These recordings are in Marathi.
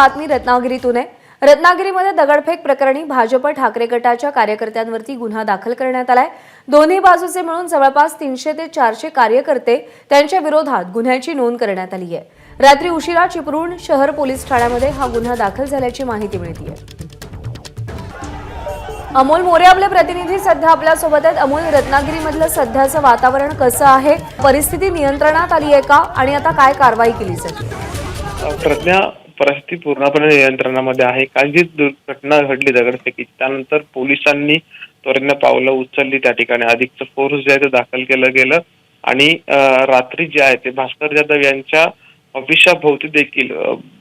बातमी रत्नागिरीतून आहे. रत्नागिरीमध्ये दगडफेक प्रकरणी भाजप ठाकरे गटाच्या कार्यकर्त्यांवरती गुन्हा दाखल करण्यात आलाय. दोन्ही बाजूचे मिळून जवळपास तीनशे ते चारशे कार्यकर्ते त्यांच्या विरोधात गुन्ह्याची नोंद करण्यात आली आहे. रात्री उशिरा चिपळूण शहर पोलीस ठाण्यामध्ये हा गुन्हा दाखल झाल्याची माहिती मिळते अमोल मोरे आपले प्रतिनिधी सध्या आपल्यासोबत आहेत. अमोल रत्नागिरीमधलं सध्याचं वातावरण कसं आहे? परिस्थिती नियंत्रणात आली आहे का? आणि आता काय कारवाई केली जाते प्रज्ञा परिस्थिती पूर्णपणे नियंत्रणामध्ये आहे. काल जी दुर्घटना घडली दगडफेकीची त्यानंतर पोलिसांनी त्वरेनं पावलं उचलली त्या ठिकाणी. अधिकचं फोर्स जे आहे ते दाखल केलं गेलं. आणि रात्री जे आहे ते भास्कर जाधव यांच्या ऑफिसच्या भोवती देखील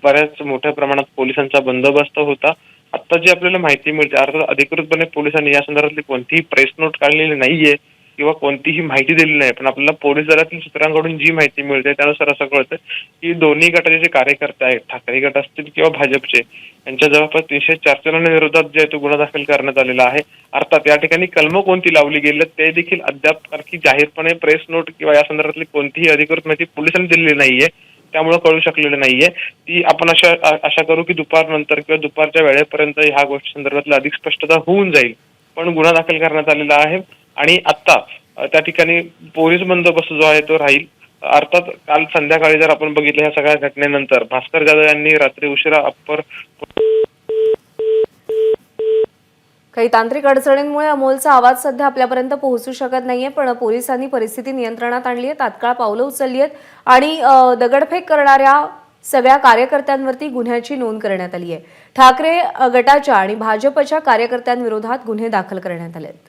बऱ्याच मोठ्या प्रमाणात पोलिसांचा बंदोबस्त होता. आता जी आपल्याला माहिती मिळते अर्थात अधिकृतपणे पोलिसांनी या संदर्भातली कोणतीही प्रेस नोट काढलेली नाहीये. किंवा कोणतीही माहिती दिली नाही पण आपल्याला पोलीस दलातील सूत्रांकडून जी माहिती मिळते त्यानुसार असं कळतं की दोन्ही गटाचे जे कार्यकर्ते आहेत ठाकरे गट असतील किंवा भाजपचे यांच्या जवळपास तीनशे चार जणांविरोधात जे तो गुन्हा दाखल करण्यात आलेला आहे. अर्थात या ठिकाणी कलम कोणती लावली गेली ते देखील अद्याप कारण की जाहीरपणे प्रेस नोट किंवा या संदर्भातली कोणतीही अधिकृत माहिती पोलिसांनी दिलेली नाहीये त्यामुळे कळू शकलेलं नाहीये. ती आपण अशा आशा करू की दुपारनंतर किंवा दुपारच्या वेळेपर्यंत ह्या गोष्टी संदर्भातला अधिक स्पष्टता होऊन जाईल. पण गुन्हा दाखल करण्यात आलेला आहे. आणि आता त्या ठिकाणी पोलीस बंदोबस्त जो आहे तो राहील. अर्थात काल संध्याकाळी जर आपण बघितलं ह्या सगळ्या घटनेनंतर भास्कर जाधव यांनी रात्री उशिरा अप्पर काही तांत्रिक अडचणींमुळे अमोलचा आवाज सध्या आपल्यापर्यंत पोहोचू शकत नाहीये पण पोलिसांनी परिस्थिती नियंत्रणात आणली आहे तात्काळ पावलं उचलली आहेत आणि दगडफेक करणाऱ्या सगळ्या कार्यकर्त्यांवरती गुन्ह्याची नोंद करण्यात आली आहे. ठाकरे गटाच्या आणि भाजपच्या कार्यकर्त्यांविरोधात गुन्हे दाखल करण्यात आले आहेत